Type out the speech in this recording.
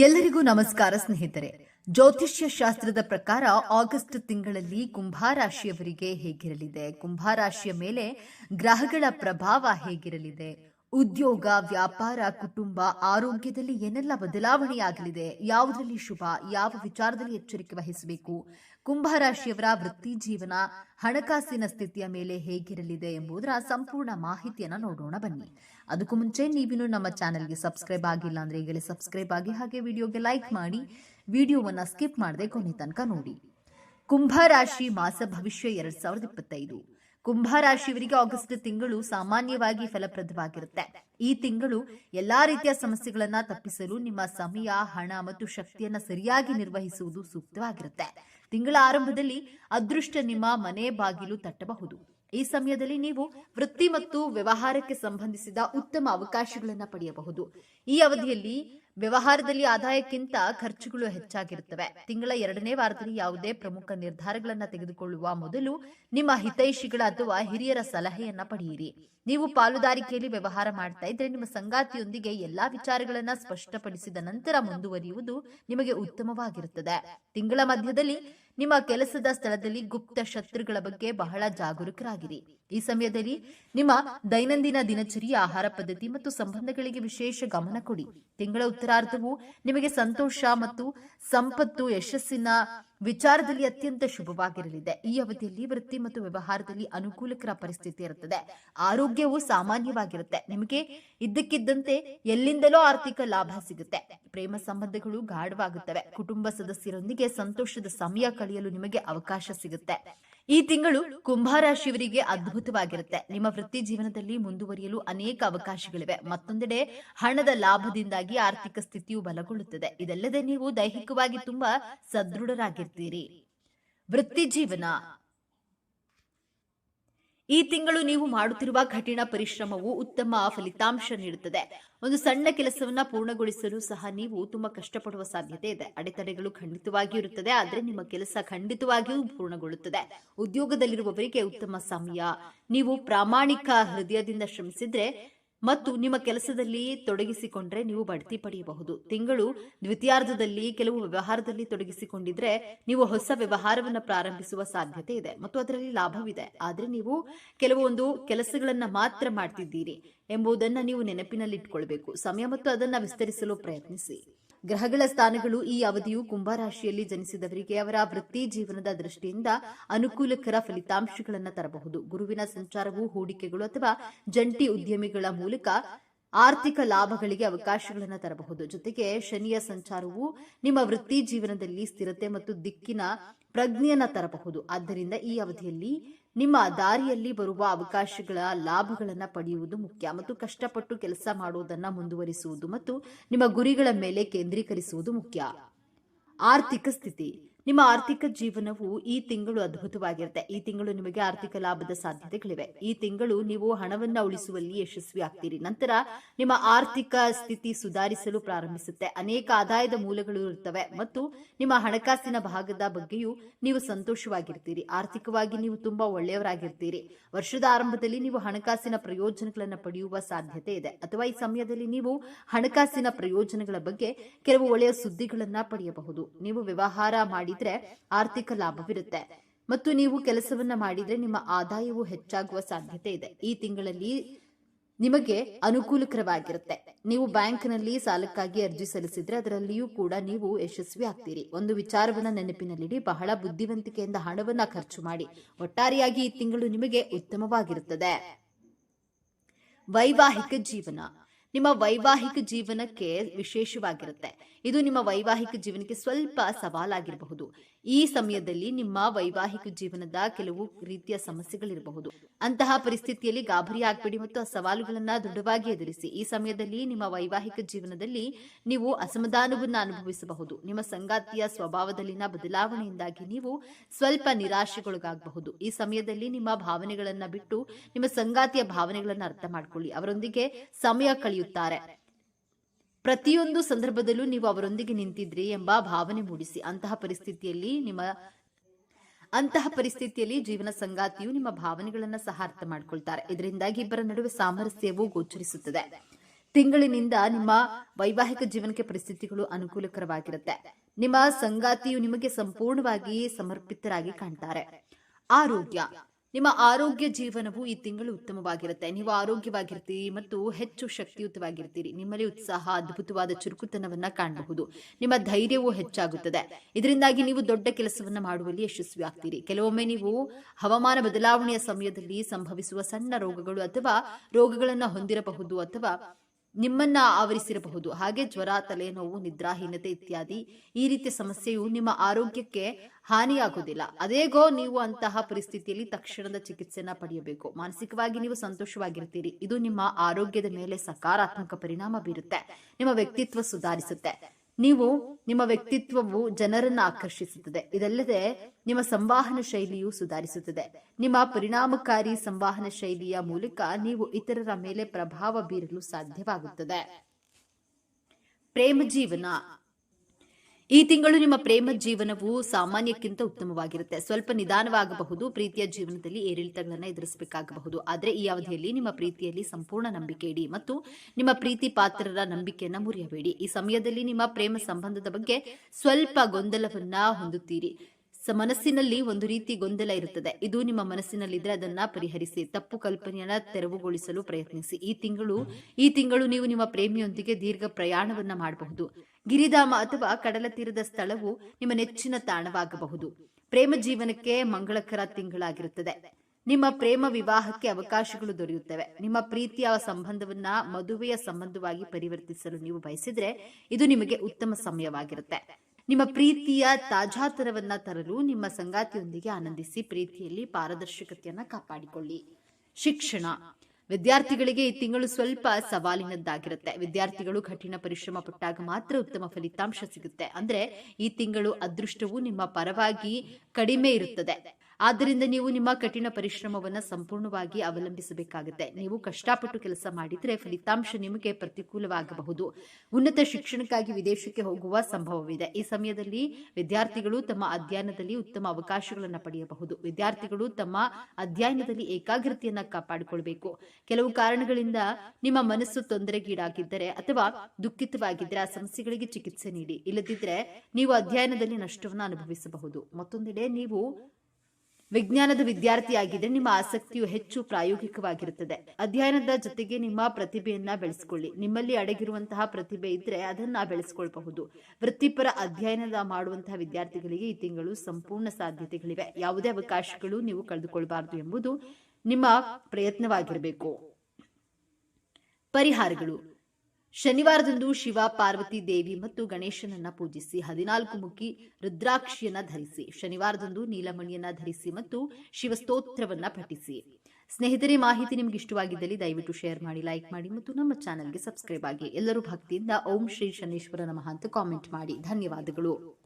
ಎಲ್ಲರಿಗೂ ನಮಸ್ಕಾರ ಸ್ನೇಹಿತರೆ. ಜ್ಯೋತಿಷ್ಯ ಶಾಸ್ತ್ರದ ಪ್ರಕಾರ ಆಗಸ್ಟ್ ತಿಂಗಳಲ್ಲಿ ಕುಂಭಾರಾಶಿಯವರಿಗೆ ಹೇಗಿರಲಿದೆ? ಕುಂಭಾರಾಶಿಯ ಮೇಲೆ ಗ್ರಹಗಳ ಪ್ರಭಾವ ಹೇಗಿರಲಿದೆ? ಉದ್ಯೋಗ, ವ್ಯಾಪಾರ, ಕುಟುಂಬ, ಆರೋಗ್ಯದಲ್ಲಿ ಏನೆಲ್ಲ ಬದಲಾವಣೆಯಾಗಲಿದೆ? ಯಾವುದರಲ್ಲಿ ಶುಭ? ಯಾವ ವಿಚಾರದಲ್ಲಿ ಎಚ್ಚರಿಕೆ ವಹಿಸಬೇಕು? ಕುಂಭರಾಶಿಯವರ ವೃತ್ತಿ ಜೀವನ, ಹಣಕಾಸಿನ ಸ್ಥಿತಿಯ ಮೇಲೆ ಹೇಗಿರಲಿದೆ ಎಂಬುದರ ಸಂಪೂರ್ಣ ಮಾಹಿತಿಯನ್ನು ನೋಡೋಣ ಬನ್ನಿ. ಅದಕ್ಕೂ ಮುಂಚೆ ನೀವಿನ್ನು ನಮ್ಮ ಚಾನೆಲ್ಗೆ ಸಬ್ಸ್ಕ್ರೈಬ್ ಆಗಿಲ್ಲ ಅಂದ್ರೆ ಈಗಲೇ ಸಬ್ಸ್ಕ್ರೈಬ್ ಆಗಿ ಹಾಗೆ ವಿಡಿಯೋಗೆ ಲೈಕ್ ಮಾಡಿ, ವಿಡಿಯೋವನ್ನು ಸ್ಕಿಪ್ ಮಾಡದೆ ಕೊನೆ ತನಕ ನೋಡಿ. ಕುಂಭರಾಶಿ ಮಾಸ ಭವಿಷ್ಯ ಎರಡ್ ಸಾವಿರದ ಇಪ್ಪತ್ತೈದು. ಕುಂಭರಾಶಿಯವರಿಗೆ ಆಗಸ್ಟ್ ತಿಂಗಳು ಸಾಮಾನ್ಯವಾಗಿ ಫಲಪ್ರದವಾಗಿರುತ್ತೆ. ಈ ತಿಂಗಳು ಎಲ್ಲಾ ರೀತಿಯ ಸಮಸ್ಯೆಗಳನ್ನ ತಪ್ಪಿಸಲು ನಿಮ್ಮ ಸಮಯ, ಹಣ ಮತ್ತು ಶಕ್ತಿಯನ್ನ ಸರಿಯಾಗಿ ನಿರ್ವಹಿಸುವುದು ಸೂಕ್ತವಾಗಿರುತ್ತೆ. ತಿಂಗಳ ಆರಂಭದಲ್ಲಿ ಅದೃಷ್ಟ ನಿಮ್ಮ ಮನೆ ಬಾಗಿಲು ತಟ್ಟಬಹುದು. ಈ ಸಮಯದಲ್ಲಿ ನೀವು ವೃತ್ತಿ ಮತ್ತು ವ್ಯವಹಾರಕ್ಕೆ ಸಂಬಂಧಿಸಿದ ಉತ್ತಮ ಅವಕಾಶಗಳನ್ನು ಪಡೆಯಬಹುದು. ಈ ಅವಧಿಯಲ್ಲಿ ವ್ಯವಹಾರದಲ್ಲಿ ಆದಾಯಕ್ಕಿಂತ ಖರ್ಚುಗಳು ಹೆಚ್ಚಾಗಿರುತ್ತವೆ. ತಿಂಗಳ ಎರಡನೇ ವಾರದಲ್ಲಿ ಯಾವುದೇ ಪ್ರಮುಖ ನಿರ್ಧಾರಗಳನ್ನು ತೆಗೆದುಕೊಳ್ಳುವ ಮೊದಲು ನಿಮ್ಮ ಹಿತೈಷಿಗಳ ಅಥವಾ ಹಿರಿಯರ ಸಲಹೆಯನ್ನ ಪಡೆಯಿರಿ. ನೀವು ಪಾಲುದಾರಿಕೆಯಲ್ಲಿ ವ್ಯವಹಾರ ಮಾಡ್ತಾ ಇದ್ರೆ ನಿಮ್ಮ ಸಂಗಾತಿಯೊಂದಿಗೆ ಎಲ್ಲಾ ವಿಚಾರಗಳನ್ನ ಸ್ಪಷ್ಟಪಡಿಸಿದ ನಂತರ ಮುಂದುವರಿಯುವುದು ನಿಮಗೆ ಉತ್ತಮವಾಗಿರುತ್ತದೆ. ತಿಂಗಳ ಮಧ್ಯದಲ್ಲಿ ನಿಮ್ಮ ಕೆಲಸದ ಸ್ಥಳದಲ್ಲಿ ಗುಪ್ತ ಶತ್ರುಗಳ ಬಗ್ಗೆ ಬಹಳ ಜಾಗರೂಕರಾಗಿರಿ. ಈ ಸಮಯದಲ್ಲಿ ನಿಮ್ಮ ದೈನಂದಿನ ದಿನಚರಿ ಆಹಾರ ಪದ್ಧತಿ ಮತ್ತು ಸಂಬಂಧಗಳಿಗೆ ವಿಶೇಷ ಗಮನ ಕೊಡಿ. ತಿಂಗಳ ಉತ್ತರಾರ್ಧವು ನಿಮಗೆ ಸಂತೋಷ ಮತ್ತು ಸಂಪತ್ತು, ಯಶಸ್ಸಿನ ವಿಚಾರದಲ್ಲಿ ಅತ್ಯಂತ ಶುಭವಾಗಿರಲಿದೆ. ಈ ಅವಧಿಯಲ್ಲಿ ವೃತ್ತಿ ಮತ್ತು ವ್ಯವಹಾರದಲ್ಲಿ ಅನುಕೂಲಕರ ಪರಿಸ್ಥಿತಿ ಇರುತ್ತದೆ. ಆರೋಗ್ಯವು ಸಾಮಾನ್ಯವಾಗಿರುತ್ತೆ. ನಿಮಗೆ ಇದ್ದಕ್ಕಿದ್ದಂತೆ ಎಲ್ಲಿಂದಲೋ ಆರ್ಥಿಕ ಲಾಭ ಸಿಗುತ್ತೆ. ಪ್ರೇಮ ಸಂಬಂಧಗಳು ಗಾಢವಾಗುತ್ತವೆ. ಕುಟುಂಬ ಸದಸ್ಯರೊಂದಿಗೆ ಸಂತೋಷದ ಸಮಯ ಕಳೆಯಲು ನಿಮಗೆ ಅವಕಾಶ ಸಿಗುತ್ತೆ. ಈ ತಿಂಗಳು ಕುಂಭರಾಶಿಯವರಿಗೆ ಅದ್ಭುತವಾಗಿರುತ್ತೆ. ನಿಮ್ಮ ವೃತ್ತಿ ಜೀವನದಲ್ಲಿ ಮುಂದುವರಿಯಲು ಅನೇಕ ಅವಕಾಶಗಳಿವೆ. ಮತ್ತೊಂದೆಡೆ ಹಣದ ಲಾಭದಿಂದಾಗಿ ಆರ್ಥಿಕ ಸ್ಥಿತಿಯು ಬಲಗೊಳ್ಳುತ್ತದೆ. ಇದಲ್ಲದೆ ನೀವು ದೈಹಿಕವಾಗಿ ತುಂಬಾ ಸದೃಢರಾಗಿರ್ತೀರಿ. ವೃತ್ತಿ ಜೀವನ ಈ ತಿಂಗಳು ನೀವು ಮಾಡುತ್ತಿರುವ ಕಠಿಣ ಪರಿಶ್ರಮವು ಉತ್ತಮ ಫಲಿತಾಂಶ ನೀಡುತ್ತದೆ. ಒಂದು ಸಣ್ಣ ಕೆಲಸವನ್ನ ಪೂರ್ಣಗೊಳಿಸಲು ಸಹ ನೀವು ತುಂಬಾ ಕಷ್ಟಪಡುವ ಸಾಧ್ಯತೆ ಇದೆ. ಅಡೆತಡೆಗಳು ಖಂಡಿತವಾಗಿಯೂ ಇರುತ್ತದೆ. ಆದ್ರೆ ನಿಮ್ಮ ಕೆಲಸ ಖಂಡಿತವಾಗಿಯೂ ಪೂರ್ಣಗೊಳ್ಳುತ್ತದೆ. ಉದ್ಯೋಗದಲ್ಲಿರುವವರಿಗೆ ಉತ್ತಮ ಸಮಯ. ನೀವು ಪ್ರಾಮಾಣಿಕ ಹೃದಯದಿಂದ ಶ್ರಮಿಸಿದ್ರೆ ಮತ್ತು ನಿಮ್ಮ ಕೆಲಸದಲ್ಲಿ ತೊಡಗಿಸಿಕೊಂಡ್ರೆ ನೀವು ಬಡ್ತಿ ಪಡೆಯಬಹುದು. ತಿಂಗಳು ದ್ವಿತೀಯಾರ್ಧದಲ್ಲಿ ಕೆಲವು ವ್ಯವಹಾರದಲ್ಲಿ ತೊಡಗಿಸಿಕೊಂಡಿದ್ರೆ ನೀವು ಹೊಸ ವ್ಯವಹಾರವನ್ನು ಪ್ರಾರಂಭಿಸುವ ಸಾಧ್ಯತೆ ಇದೆ ಮತ್ತು ಅದರಲ್ಲಿ ಲಾಭವಿದೆ. ಆದರೆ ನೀವು ಕೆಲವೊಂದು ಕೆಲಸಗಳನ್ನ ಮಾತ್ರ ಮಾಡ್ತಿದ್ದೀರಿ ಎಂಬುದನ್ನ ನೀವು ನೆನಪಿನಲ್ಲಿಟ್ಕೊಳ್ಬೇಕು. ಸಮಯ ಮತ್ತು ಅದನ್ನ ವಿಸ್ತರಿಸಲು ಪ್ರಯತ್ನಿಸಿ. ಗ್ರಹಗಳ ಸ್ಥಾನಗಳು ಈ ಅವಧಿಯು ಕುಂಭರಾಶಿಯಲ್ಲಿ ಜನಿಸಿದವರಿಗೆ ಅವರ ವೃತ್ತಿ ಜೀವನದ ದೃಷ್ಟಿಯಿಂದ ಅನುಕೂಲಕರ ಫಲಿತಾಂಶಗಳನ್ನು ತರಬಹುದು. ಗುರುವಿನ ಸಂಚಾರವು ಹೂಡಿಕೆಗಳು ಅಥವಾ ಜಂಟಿ ಉದ್ಯಮಿಗಳ ಮೂಲಕ ಆರ್ಥಿಕ ಲಾಭಗಳಿಗೆ ಅವಕಾಶಗಳನ್ನು ತರಬಹುದು. ಜೊತೆಗೆ ಶನಿಯ ಸಂಚಾರವು ನಿಮ್ಮ ವೃತ್ತಿ ಜೀವನದಲ್ಲಿ ಸ್ಥಿರತೆ ಮತ್ತು ದಿಕ್ಕಿನ ಪ್ರಜ್ಞೆಯನ್ನ ತರಬಹುದು. ಆದ್ದರಿಂದ ಈ ಅವಧಿಯಲ್ಲಿ ನಿಮ್ಮ ದಾರಿಯಲ್ಲಿ ಬರುವ ಅವಕಾಶಗಳ ಲಾಭಗಳನ್ನು ಪಡೆಯುವುದು ಮುಖ್ಯ ಮತ್ತು ಕಷ್ಟಪಟ್ಟು ಕೆಲಸ ಮಾಡುವುದನ್ನು ಮುಂದುವರಿಸುವುದು ಮತ್ತು ನಿಮ್ಮ ಗುರಿಗಳ ಮೇಲೆ ಕೇಂದ್ರೀಕರಿಸುವುದು ಮುಖ್ಯ. ಆರ್ಥಿಕ ಸ್ಥಿತಿ. ನಿಮ್ಮ ಆರ್ಥಿಕ ಜೀವನವು ಈ ತಿಂಗಳು ಅದ್ಭುತವಾಗಿರುತ್ತೆ. ಈ ತಿಂಗಳು ನಿಮಗೆ ಆರ್ಥಿಕ ಲಾಭದ ಸಾಧ್ಯತೆಗಳಿವೆ. ಈ ತಿಂಗಳು ನೀವು ಹಣವನ್ನ ಉಳಿಸುವಲ್ಲಿ ಯಶಸ್ವಿ ಆಗ್ತೀರಿ. ನಂತರ ನಿಮ್ಮ ಆರ್ಥಿಕ ಸ್ಥಿತಿ ಸುಧಾರಿಸಲು ಪ್ರಾರಂಭಿಸುತ್ತೆ. ಅನೇಕ ಆದಾಯದ ಮೂಲಗಳು ಇರುತ್ತವೆ ಮತ್ತು ನಿಮ್ಮ ಹಣಕಾಸಿನ ಭಾಗದ ಬಗ್ಗೆಯೂ ನೀವು ಸಂತೋಷವಾಗಿರ್ತೀರಿ. ಆರ್ಥಿಕವಾಗಿ ನೀವು ತುಂಬಾ ಒಳ್ಳೆಯವರಾಗಿರ್ತೀರಿ. ವರ್ಷದ ಆರಂಭದಲ್ಲಿ ನೀವು ಹಣಕಾಸಿನ ಪ್ರಯೋಜನಗಳನ್ನು ಪಡೆಯುವ ಸಾಧ್ಯತೆ ಇದೆ. ಅಥವಾ ಈ ಸಮಯದಲ್ಲಿ ನೀವು ಹಣಕಾಸಿನ ಪ್ರಯೋಜನಗಳ ಬಗ್ಗೆ ಕೆಲವು ಒಳ್ಳೆಯ ಸುದ್ದಿಗಳನ್ನ ಪಡೆಯಬಹುದು. ನೀವು ವ್ಯವಹಾರ ಮಾಡಿದ್ರೆ ಆರ್ಥಿಕ ಲಾಭವಿರುತ್ತೆ. ಮತ್ತು ನೀವು ಕೆಲಸವನ್ನ ಮಾಡಿದ್ರೆ ನಿಮ್ಮ ಆದಾಯವು ಹೆಚ್ಚಾಗುವ ಸಾಧ್ಯತೆ ಇದೆ. ಈ ತಿಂಗಳಲ್ಲಿ ನಿಮಗೆ ಅನುಕೂಲಕರವಾಗಿರುತ್ತೆ. ನೀವು ಬ್ಯಾಂಕ್ನಲ್ಲಿ ಸಾಲಕ್ಕಾಗಿ ಅರ್ಜಿ ಸಲ್ಲಿಸಿದ್ರೆ ಅದರಲ್ಲಿಯೂ ಕೂಡ ನೀವು ಯಶಸ್ವಿ ಆಗ್ತೀರಿ. ಒಂದು ವಿಚಾರವನ್ನ ನೆನಪಿನಲ್ಲಿಡಿ. ಬಹಳ ಬುದ್ಧಿವಂತಿಕೆಯಿಂದ ಹಣವನ್ನ ಖರ್ಚು ಮಾಡಿ. ಒಟ್ಟಾರೆಯಾಗಿ ಈ ತಿಂಗಳು ನಿಮಗೆ ಉತ್ತಮವಾಗಿರುತ್ತದೆ. ವೈವಾಹಿಕ ಜೀವನ. ನಿಮ್ಮ ವೈವಾಹಿಕ ಜೀವನಕ್ಕೆ ವಿಶೇಷವಾಗಿರುತ್ತೆ. ಇದು ನಿಮ್ಮ ವೈವಾಹಿಕ ಜೀವನಕ್ಕೆ ಸ್ವಲ್ಪ ಸವಾಲಾಗಿರಬಹುದು. ಈ ಸಮಯದಲ್ಲಿ ನಿಮ್ಮ ವೈವಾಹಿಕ ಜೀವನದ ಕೆಲವು ರೀತಿಯ ಸಮಸ್ಯೆಗಳಿರಬಹುದು. ಅಂತಹ ಪರಿಸ್ಥಿತಿಯಲ್ಲಿ ಗಾಬರಿ ಆಗ್ಬೇಡಿ ಮತ್ತು ಆ ಸವಾಲುಗಳನ್ನ ದೃಢವಾಗಿ ಎದುರಿಸಿ. ಈ ಸಮಯದಲ್ಲಿ ನಿಮ್ಮ ವೈವಾಹಿಕ ಜೀವನದಲ್ಲಿ ನೀವು ಅಸಮಾಧಾನವನ್ನು ಅನುಭವಿಸಬಹುದು. ನಿಮ್ಮ ಸಂಗಾತಿಯ ಸ್ವಭಾವದಲ್ಲಿನ ಬದಲಾವಣೆಯಿಂದಾಗಿ ನೀವು ಸ್ವಲ್ಪ ನಿರಾಶೆಗೊಳಗಾಗಬಹುದು. ಈ ಸಮಯದಲ್ಲಿ ನಿಮ್ಮ ಭಾವನೆಗಳನ್ನ ಬಿಟ್ಟು ನಿಮ್ಮ ಸಂಗಾತಿಯ ಭಾವನೆಗಳನ್ನ ಅರ್ಥ ಮಾಡ್ಕೊಳ್ಳಿ. ಅವರೊಂದಿಗೆ ಸಮಯ ಕಳೆಯುತ್ತಾರೆ. ಪ್ರತಿಯೊಂದು ಸಂದರ್ಭದಲ್ಲೂ ನೀವು ಅವರೊಂದಿಗೆ ನಿಂತಿದ್ರಿ ಎಂಬ ಭಾವನೆ ಮೂಡಿಸಿ. ಅಂತಹ ಪರಿಸ್ಥಿತಿಯಲ್ಲಿ ನಿಮ್ಮ, ಅಂತಹ ಪರಿಸ್ಥಿತಿಯಲ್ಲಿ ಜೀವನ ಸಂಗಾತಿಯು ನಿಮ್ಮ ಭಾವನೆಗಳನ್ನ ಸಹ ಅರ್ಥ ಮಾಡ್ಕೊಳ್ತಾರೆ. ಇದರಿಂದಾಗಿ ಇಬ್ಬರ ನಡುವೆ ಸಾಮರಸ್ಯವು ಗೋಚರಿಸುತ್ತದೆ. ತಿಂಗಳಿನಿಂದ ನಿಮ್ಮ ವೈವಾಹಿಕ ಜೀವನಕ್ಕೆ ಪರಿಸ್ಥಿತಿಗಳು ಅನುಕೂಲಕರವಾಗಿರುತ್ತೆ. ನಿಮ್ಮ ಸಂಗಾತಿಯು ನಿಮಗೆ ಸಂಪೂರ್ಣವಾಗಿ ಸಮರ್ಪಿತರಾಗಿ ಕಾಣ್ತಾರೆ. ಆರೋಗ್ಯ ನಿಮ್ಮ ಆರೋಗ್ಯ ಜೀವನವು ಈ ತಿಂಗಳು ಉತ್ತಮವಾಗಿರುತ್ತೆ. ನೀವು ಆರೋಗ್ಯವಾಗಿರ್ತೀರಿ ಮತ್ತು ಹೆಚ್ಚು ಶಕ್ತಿಯುತವಾಗಿರ್ತೀರಿ. ನಿಮ್ಮಲ್ಲಿ ಉತ್ಸಾಹ, ಅದ್ಭುತವಾದ ಚುರುಕುತನವನ್ನ ಕಾಣಬಹುದು. ನಿಮ್ಮ ಧೈರ್ಯವು ಹೆಚ್ಚಾಗುತ್ತದೆ. ಇದರಿಂದಾಗಿ ನೀವು ದೊಡ್ಡ ಕೆಲಸವನ್ನ ಮಾಡುವಲ್ಲಿ ಯಶಸ್ವಿ ಆಗ್ತೀರಿ ಕೆಲವೊಮ್ಮೆ ನೀವು ಹವಾಮಾನ ಬದಲಾವಣೆಯ ಸಮಯದಲ್ಲಿ ಸಂಭವಿಸುವ ಸಣ್ಣ ರೋಗಗಳು ಅಥವಾ ರೋಗಗಳನ್ನು ಹೊಂದಿರಬಹುದು ಅಥವಾ ನಿಮ್ಮನ್ನ ಆವರಿಸಿರಬಹುದು. ಹಾಗೆ ಜ್ವರ, ತಲೆನೋವು, ನಿದ್ರಾಹೀನತೆ ಇತ್ಯಾದಿ ಈ ರೀತಿಯ ಸಮಸ್ಯೆಯು ನಿಮ್ಮ ಆರೋಗ್ಯಕ್ಕೆ ಹಾನಿಯಾಗುವುದಿಲ್ಲ. ಅದೇಗೋ ನೀವು ಅಂತಹ ಪರಿಸ್ಥಿತಿಯಲ್ಲಿ ತಕ್ಷಣದ ಚಿಕಿತ್ಸೆಯನ್ನ ಪಡೆಯಬೇಕು. ಮಾನಸಿಕವಾಗಿ ನೀವು ಸಂತೋಷವಾಗಿರ್ತೀರಿ. ಇದು ನಿಮ್ಮ ಆರೋಗ್ಯದ ಮೇಲೆ ಸಕಾರಾತ್ಮಕ ಪರಿಣಾಮ ಬೀರುತ್ತೆ. ನಿಮ್ಮ ವ್ಯಕ್ತಿತ್ವ ಸುಧಾರಿಸುತ್ತೆ. ನೀವು ನಿಮ್ಮ ವ್ಯಕ್ತಿತ್ವವು ಜನರನ್ನ ಆಕರ್ಷಿಸುತ್ತದೆ. ಇದಲ್ಲದೆ ನಿಮ್ಮ ಸಂವಹನ ಶೈಲಿಯು ಸುಧಾರಿಸುತ್ತದೆ. ನಿಮ್ಮ ಪರಿಣಾಮಕಾರಿ ಸಂವಹನ ಶೈಲಿಯ ಮೂಲಕ ನೀವು ಇತರರ ಮೇಲೆ ಪ್ರಭಾವ ಬೀರಲು ಸಾಧ್ಯವಾಗುತ್ತದೆ. ಪ್ರೇಮ ಜೀವನ ಈ ತಿಂಗಳು ನಿಮ್ಮ ಪ್ರೇಮ ಜೀವನವು ಸಾಮಾನ್ಯಕ್ಕಿಂತ ಉತ್ತಮವಾಗಿರುತ್ತೆ. ಸ್ವಲ್ಪ ನಿಧಾನವಾಗಬಹುದು, ಪ್ರೀತಿಯ ಜೀವನದಲ್ಲಿ ಏರಿಳಿತಗಳನ್ನು ಎದುರಿಸಬೇಕಾಗಬಹುದು. ಆದರೆ ಈ ಅವಧಿಯಲ್ಲಿ ನಿಮ್ಮ ಪ್ರೀತಿಯಲ್ಲಿ ಸಂಪೂರ್ಣ ನಂಬಿಕೆ ಇಡಿ ಮತ್ತು ನಿಮ್ಮ ಪ್ರೀತಿ ಪಾತ್ರರ ನಂಬಿಕೆಯನ್ನ ಮುರಿಯಬೇಡಿ. ಈ ಸಮಯದಲ್ಲಿ ನಿಮ್ಮ ಪ್ರೇಮ ಸಂಬಂಧದ ಬಗ್ಗೆ ಸ್ವಲ್ಪ ಗೊಂದಲವನ್ನ ಹೊಂದುತ್ತೀರಿ. ಮನಸ್ಸಿನಲ್ಲಿ ಒಂದು ರೀತಿ ಗೊಂದಲ ಇರುತ್ತದೆ. ಇದು ನಿಮ್ಮ ಮನಸ್ಸಿನಲ್ಲಿದ್ರೆ ಅದನ್ನ ಪರಿಹರಿಸಿ, ತಪ್ಪು ಕಲ್ಪನೆಯನ್ನ ತೆರವುಗೊಳಿಸಲು ಪ್ರಯತ್ನಿಸಿ. ಈ ತಿಂಗಳು ಈ ತಿಂಗಳು ನೀವು ನಿಮ್ಮ ಪ್ರೇಮಿಯೊಂದಿಗೆ ದೀರ್ಘ ಪ್ರಯಾಣವನ್ನ ಮಾಡಬಹುದು. ಗಿರಿಧಾಮ ಅಥವಾ ಕಡಲ ತೀರದ ಸ್ಥಳವು ನಿಮ್ಮ ನೆಚ್ಚಿನ ತಾಣವಾಗಬಹುದು. ಪ್ರೇಮ ಜೀವನಕ್ಕೆ ಮಂಗಳಕರ ತಿಂಗಳಾಗಿರುತ್ತದೆ. ನಿಮ್ಮ ಪ್ರೇಮ ವಿವಾಹಕ್ಕೆ ಅವಕಾಶಗಳು ದೊರೆಯುತ್ತವೆ. ನಿಮ್ಮ ಪ್ರೀತಿಯ ಸಂಬಂಧವನ್ನ ಮದುವೆಯ ಸಂಬಂಧವಾಗಿ ಪರಿವರ್ತಿಸಲು ನೀವು ಬಯಸಿದ್ರೆ ಇದು ನಿಮಗೆ ಉತ್ತಮ ಸಮಯವಾಗಿರುತ್ತೆ. ನಿಮ್ಮ ಪ್ರೀತಿಯ ತಾಜಾತನವನ್ನ ತರಲು ನಿಮ್ಮ ಸಂಗಾತಿಯೊಂದಿಗೆ ಆನಂದಿಸಿ ಪ್ರೀತಿಯಲ್ಲಿ ಪಾರದರ್ಶಕತೆಯನ್ನ ಕಾಪಾಡಿಕೊಳ್ಳಿ. ಶಿಕ್ಷಣ. ವಿದ್ಯಾರ್ಥಿಗಳಿಗೆ ಈ ತಿಂಗಳು ಸ್ವಲ್ಪ ಸವಾಲಿನದ್ದಾಗಿರುತ್ತೆ. ವಿದ್ಯಾರ್ಥಿಗಳು ಕಠಿಣ ಪರಿಶ್ರಮ ಪಟ್ಟಾಗ ಮಾತ್ರ ಉತ್ತಮ ಫಲಿತಾಂಶ ಸಿಗುತ್ತೆ. ಅಂದ್ರೆ ಈ ತಿಂಗಳು ಅದೃಷ್ಟವು ನಿಮ್ಮ ಪರವಾಗಿ ಕಡಿಮೆ ಇರುತ್ತದೆ. ಆದ್ದರಿಂದ ನೀವು ನಿಮ್ಮ ಕಠಿಣ ಪರಿಶ್ರಮವನ್ನ ಸಂಪೂರ್ಣವಾಗಿ ಅವಲಂಬಿಸಬೇಕಾಗುತ್ತೆ. ನೀವು ಕಷ್ಟಪಟ್ಟು ಕೆಲಸ ಮಾಡಿದ್ರೆ ಫಲಿತಾಂಶ ನಿಮಗೆ ಪ್ರತಿಕೂಲವಾಗಬಹುದು. ಉನ್ನತ ಶಿಕ್ಷಣಕ್ಕಾಗಿ ವಿದೇಶಕ್ಕೆ ಹೋಗುವ ಸಂಭವವಿದೆ. ಈ ಸಮಯದಲ್ಲಿ ವಿದ್ಯಾರ್ಥಿಗಳು ತಮ್ಮ ಅಧ್ಯಯನದಲ್ಲಿ ಉತ್ತಮ ಅವಕಾಶಗಳನ್ನು ಪಡೆಯಬಹುದು. ವಿದ್ಯಾರ್ಥಿಗಳು ತಮ್ಮ ಅಧ್ಯಯನದಲ್ಲಿ ಏಕಾಗ್ರತೆಯನ್ನು ಕಾಪಾಡಿಕೊಳ್ಬೇಕು. ಕೆಲವು ಕಾರಣಗಳಿಂದ ನಿಮ್ಮ ಮನಸ್ಸು ತೊಂದರೆಗೀಡಾಗಿದ್ದರೆ ಅಥವಾ ದುಃಖಿತವಾಗಿದ್ದರೆ ಆ ಸಮಸ್ಯೆಗಳಿಗೆ ಚಿಕಿತ್ಸೆ ನೀಡಿ. ಇಲ್ಲದಿದ್ದರೆ ನೀವು ಅಧ್ಯಯನದಲ್ಲಿ ನಷ್ಟವನ್ನು ಅನುಭವಿಸಬಹುದು. ಮತ್ತೊಂದೆಡೆ ನೀವು ವಿಜ್ಞಾನದ ವಿದ್ಯಾರ್ಥಿಯಾಗಿದ್ದರೆ ನಿಮ್ಮ ಆಸಕ್ತಿಯು ಹೆಚ್ಚು ಪ್ರಾಯೋಗಿಕವಾಗಿರುತ್ತದೆ. ಅಧ್ಯಯನದ ಜೊತೆಗೆ ನಿಮ್ಮ ಪ್ರತಿಭೆಯನ್ನ ಬೆಳೆಸಿಕೊಳ್ಳಿ. ನಿಮ್ಮಲ್ಲಿ ಅಡಗಿರುವಂತಹ ಪ್ರತಿಭೆ ಇದ್ರೆ ಅದನ್ನ ಬೆಳೆಸ್ಕೊಳ್ಬಹುದು. ವೃತ್ತಿಪರ ಅಧ್ಯಯನದ ಮಾಡುವಂತಹ ವಿದ್ಯಾರ್ಥಿಗಳಿಗೆ ಈ ತಿಂಗಳು ಸಂಪೂರ್ಣ ಸಾಧ್ಯತೆಗಳಿವೆ. ಯಾವುದೇ ಅವಕಾಶಗಳು ನೀವು ಕಳೆದುಕೊಳ್ಬಾರದು ಎಂಬುದು ನಿಮ್ಮ ಪ್ರಯತ್ನವಾಗಿರಬೇಕು. ಪರಿಹಾರಗಳು. ಶನಿವಾರದಂದು ಶಿವ, ಪಾರ್ವತಿ ದೇವಿ ಮತ್ತು ಗಣೇಶನನ್ನ ಪೂಜಿಸಿ ಹದಿನಾಲ್ಕು ಮುಖಿ ರುದ್ರಾಕ್ಷಿಯನ್ನ ಧರಿಸಿ, ಶನಿವಾರದಂದು ನೀಲಮಣಿಯನ್ನ ಧರಿಸಿ ಮತ್ತು ಶಿವಸ್ತೋತ್ರವನ್ನ ಪಠಿಸಿ. ಸ್ನೇಹಿತರೆ, ಮಾಹಿತಿ ನಿಮ್ಗೆ ಇಷ್ಟವಾಗಿದ್ದಲ್ಲಿ ದಯವಿಟ್ಟು ಶೇರ್ ಮಾಡಿ, ಲೈಕ್ ಮಾಡಿ ಮತ್ತು ನಮ್ಮ ಚಾನೆಲ್ಗೆ ಸಬ್ಸ್ಕ್ರೈಬ್ ಆಗಿ. ಎಲ್ಲರೂ ಭಕ್ತಿಯಿಂದ ಓಂ ಶ್ರೀ ಶನೇಶ್ವರ ನಮಃ ಅಂತ ಕಾಮೆಂಟ್ ಮಾಡಿ. ಧನ್ಯವಾದಗಳು.